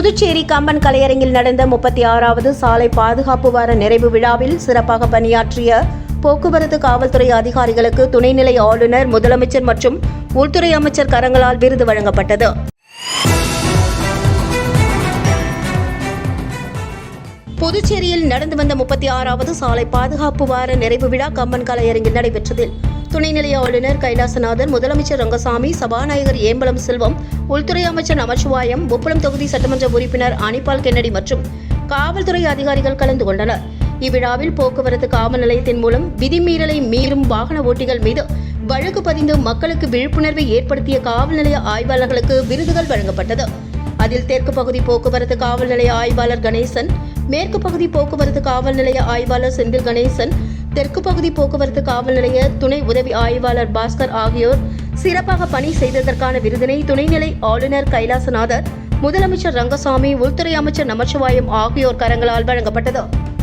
புதுச்சேரி கம்பன் கலையரங்கில் நடந்த முப்பத்தி ஆறாவது சாலை பாதுகாப்பு வார நிறைவு விழாவில் சிறப்பாக பணியாற்றிய போக்குவரத்து காவல்துறை அதிகாரிகளுக்கு துணைநிலை ஆளுநர் முதலமைச்சர் மற்றும் உள்துறை அமைச்சர் கரங்களால் விருது வழங்கப்பட்டது. புதுச்சேரியில் நடந்து வந்த முப்பத்தி ஆறாவது சாலை பாதுகாப்பு வார நிறைவு விழா கம்பன் கலையரங்கில் நடைபெற்றதில் துணைநிலை ஆளுநர் கைலாசநாதன் முதலமைச்சர் ரங்கசாமி சபாநாயகர் ஏம்பலம் செல்வம் உள்துறை அமைச்சர் நமச்சிவாயம் உப்பளம் தொகுதி சட்டமன்ற உறுப்பினர் அனிபால் கென்னடி மற்றும் காவல்துறை அதிகாரிகள் கலந்து கொண்டனர். இவ்விழாவில் போக்குவரத்து காவல் நிலையத்தின் மூலம் விதிமீறலை மீறும் வாகன ஓட்டிகள் மீது வழக்கு பதிந்து மக்களுக்கு விழிப்புணர்வை ஏற்படுத்திய காவல் நிலைய ஆய்வாளர்களுக்கு விருதுகள் வழங்கப்பட்டது. அதில் தெற்கு பகுதி போக்குவரத்து காவல் நிலைய ஆய்வாளர் கணேசன் மேற்கு பகுதி போக்குவரத்து காவல் நிலைய ஆய்வாளர் செந்தில் கணேசன் தெற்கு பகுதி போக்குவரத்து காவல் நிலைய துணை உதவி ஆய்வாளர் பாஸ்கர் ஆகியோர் சிறப்பாக பணி செய்ததற்கான விருதினை துணைநிலை ஆளுநர் கைலாசநாதர் முதலமைச்சர் ரங்கசாமி உள்துறை அமைச்சர் நமச்சிவாயம் ஆகியோர் கரங்களால் வழங்கப்பட்டது.